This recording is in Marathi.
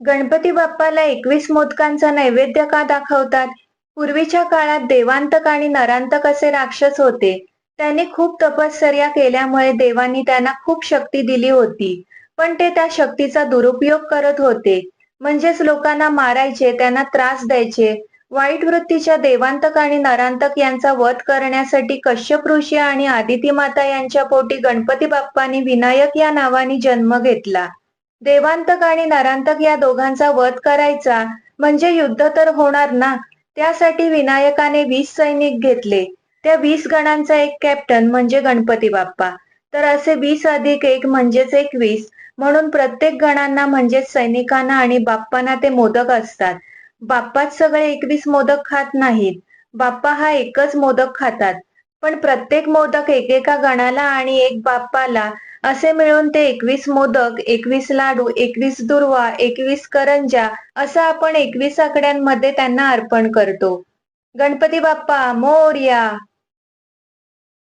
गणपती बाप्पाला एकवीस मोदकांचा नैवेद्य का दाखवतात? पूर्वीच्या काळात देवांतक आणि नरांतक असे राक्षस होते. त्यांनी खूप तपश्चर्या केल्यामुळे देवांनी त्यांना खूप शक्ती दिली होती. पण ते त्या शक्तीचा दुरुपयोग करत होते. म्हणजेच लोकांना मारायचे त्यांना त्रास द्यायचे. वाईट वृत्तीच्या देवांतक आणि नरांतक यांचा वध करण्यासाठी कश्यप ऋषी आणि आदिती माता यांच्या पोटी गणपती बाप्पांनी विनायक या नावाने जन्म घेतला. देवांतक आणि नरांतक या दोघांचा वध करायचा म्हणजे युद्ध तर होणार ना? त्यासाठी विनायकाने वीस सैनिक घेतले. त्या वीस गणांचा एक कॅप्टन म्हणजे गणपती बाप्पा. तर असे वीस अधिक एक म्हणजेच एकवीस. म्हणून प्रत्येक गणांना म्हणजेच सैनिकांना आणि बाप्पांना ते मोदक असतात. बाप्पाच सगळे एकवीस मोदक खात नाहीत. बाप्पा हा एकच मोदक खातात. पण प्रत्येक मोदक एकेका गणाला आणि एक बाप्पाला असे मिळून ते एकवीस मोदक एकवीस लाडू एकवीस दुर्वा एकवीस करंजा असं आपण एकवीस आकड्यांमध्ये त्यांना अर्पण करतो. गणपती बाप्पा मोर्या